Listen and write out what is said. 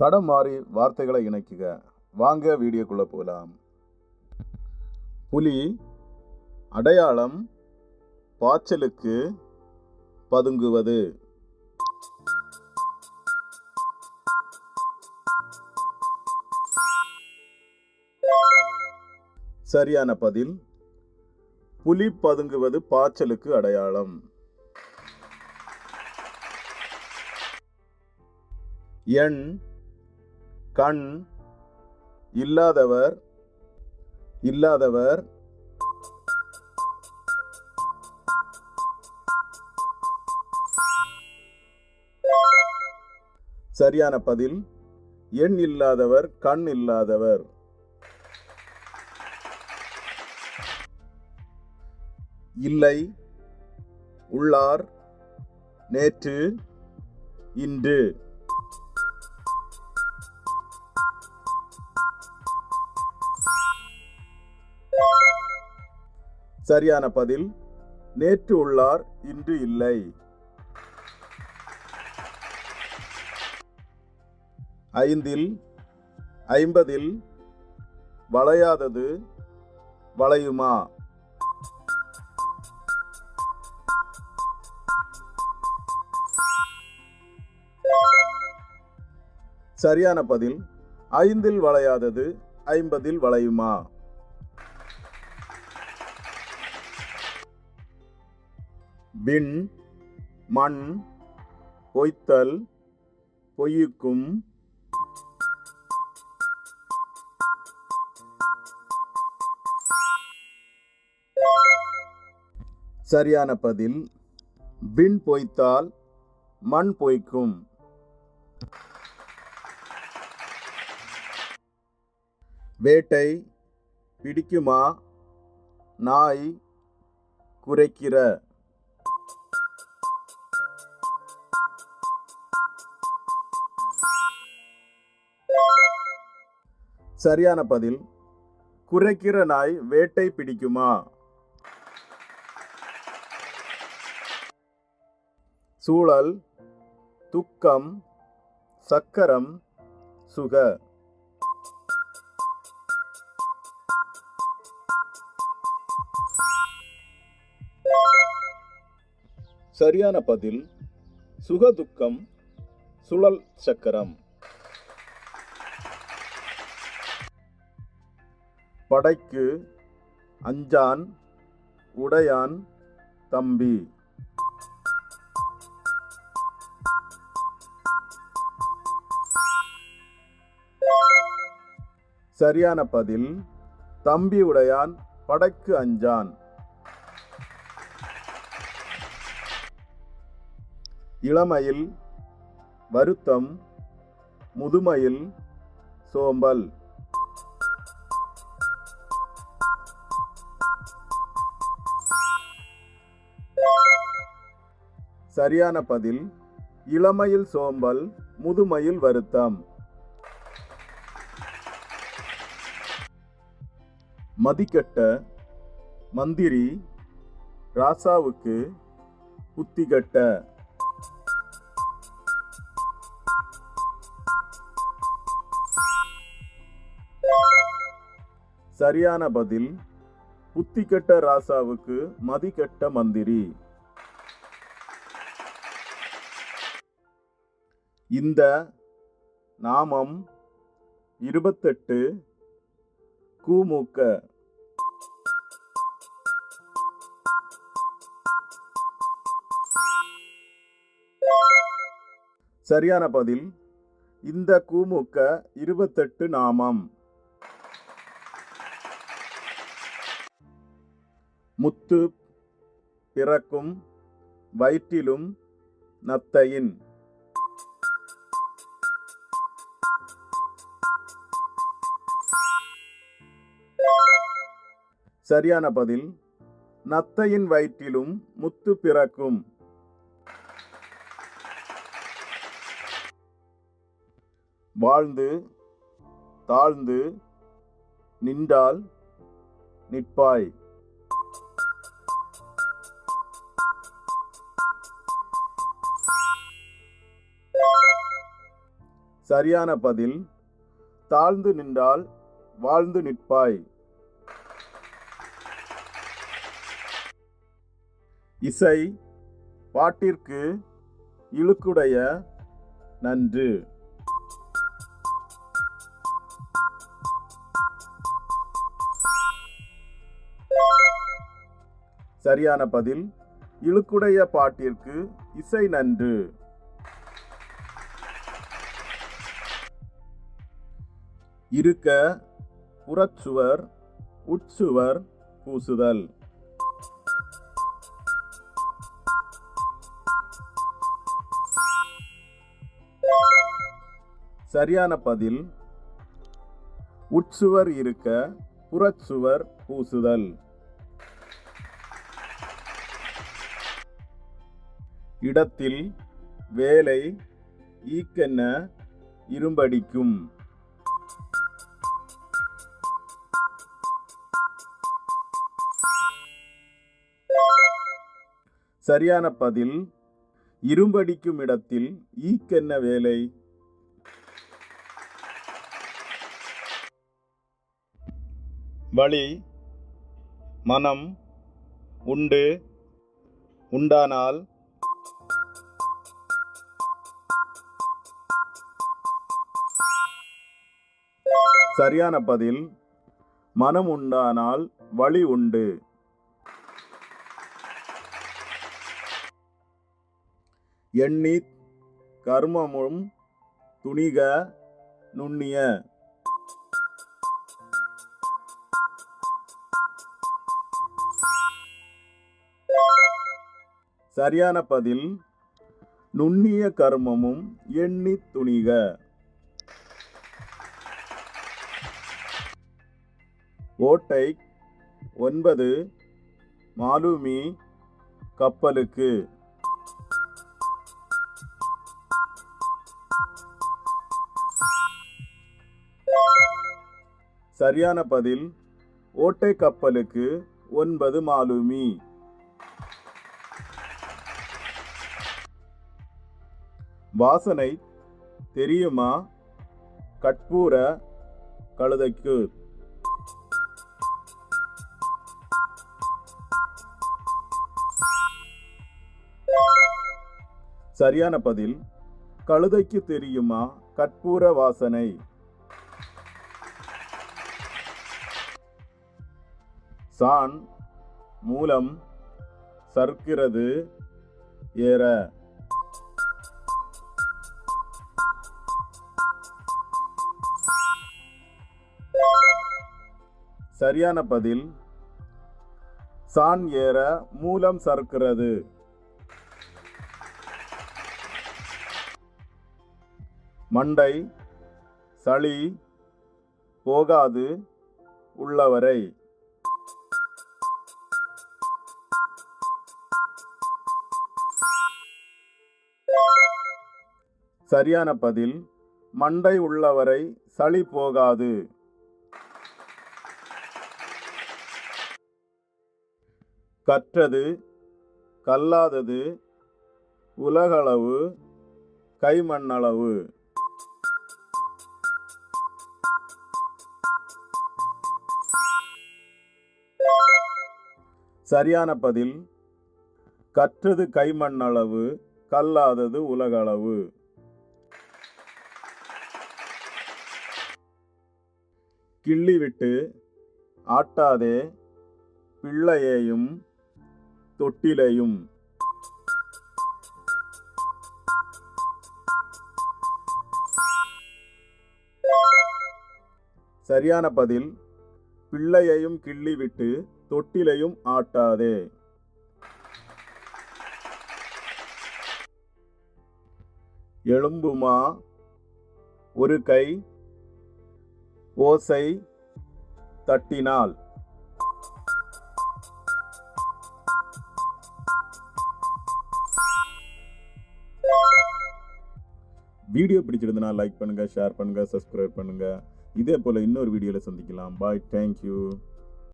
தடம் மாறி வார்த்தைகளை இணைக்குக. வாங்க வீடியோக்குள்ளே போகலாம் புலி அடையாளம் பாய்ச்சலுக்கு பதுங்குவது. சரியான பதில் புலி பதுங்குவது பாய்ச்சலுக்கு அடையாளம். எண் கண் இல்லாதவர் இல்லாதவர். சரியான பதில் எண் இல்லாதவர் கண் இல்லாதவர். இல்லை உள்ளார் நேற்று இன்று. சரியான பதில் நேற்று உள்ளார் இன்று இல்லை. ஐந்தில் ஐம்பதில் வளையாதது வளையுமா? சரியான பதில் ஐந்தில் வளையாதது ஐம்பதில் வளையுமா? விண் மண் பொய்த்தல் பொய்யுக்கும். சரியான பதில் விண் பொய்த்தால் மண் பொய்க்கும். வேட்டை பிடிக்குமா? நாய் குறைக்கிற சரியான பதில். குறைக்கிற நாய் வேட்டை பிடிக்குமா? சூழல் துக்கம் சக்கரம் சுக. சரியான பதில் சுகதுக்கம் சுழல் சக்கரம். படைக்கு அஞ்சான் உடையான் தம்பி. சரியான பதில் தம்பி உடையான் படைக்கு அஞ்சான். இளமையில் வருத்தம் முதுமையில் சோம்பல். சரியான பதில் இளமையில் சோம்பல் முதுமையில் வருத்தம். மதிக்கட்ட மந்திரி ராசாவுக்கு புத்திகட்ட சரியான பதில் புத்திகட்ட ராசாவுக்கு மதிக்கட்ட மந்திரி. இந்த நாமம் இருபத்தெட்டு கூமுக்க. சரியான பதில் இந்த கூமுக்க இருபத்தெட்டு நாமம். முத்து பிறக்கும் வயிற்றிலும் நத்தையின். சரியான பதில் நத்தையின் வயிற்றிலும் முத்து பிறக்கும். வாழ்ந்து தாழ்ந்து நின்றால் நிற்பாய். சரியான பதில் தாழ்ந்து நின்றால் வாழ்ந்து நிற்பாய். இசை பாட்டிற்கு இழுக்குடைய நன்று. சரியான பதில் இழுக்குடைய பாட்டிற்கு இசை நன்று. இருக்க புறச்சுவர் உட்சுவர் பூசுதல். சரியான பதில். உட்சுவர் இருக்க புறச்சுவர் பூசுதல். இடத்தில் வேலை ஈக்கென்ன இரும்படிக்கும். சரியான பதில். இரும்படிக்கும் இடத்தில் ஈக்கென்ன வேலை? வழி மனம் உண்டு உண்டானால் சரியான பதில் மனம் உண்டானால் வழி உண்டு. எண்ணி கர்மமும் துணிக நுண்ணிய சரியான பதில் நுண்ணிய கர்மமும் எண்ணி துணிக. ஓட்டை ஒன்பது மாலுமி கப்பலுக்கு. சரியான பதில் ஓட்டை கப்பலுக்கு ஒன்பது மாலுமி. வாசனை தெரியுமா? கற்பூர கழுதைக்கு. சரியான பதில். கழுதைக்கு தெரியுமா? கற்பூர வாசனை. சான் மூலம் சர்க்கிறது ஏற. சரியான பதில். சான் ஏற மூலம் சறுக்கிறது. மண்டை சளி போகாது உள்ளவரை. சரியான பதில் மண்டை உள்ளவரை சளி போகாது. கற்றது கல்லாதது உலகளவு கைமண்ணளவு. சரியான பதில் கற்றது கைமண்ணளவு கல்லாதது உலகளவு. கிள்ளி விட்டு ஆட்டாதே பிள்ளையையும் தொட்டிலையும். சரியான பதில் பிள்ளையையும் கிள்ளி விட்டு தொட்டிலையும் ஆட்டாதே. எழும்புமா ஒரு கை ஓசை தட்டினால். வீடியோ பிடிச்சிருந்தனா லைக் பண்ணுங்கள் ஷேர் பண்ணுங்கள் சப்ஸ்கிரைப் பண்ணுங்கள் இதே போல் இன்னொரு வீடியோவில் சந்திக்கலாம். Bye thank you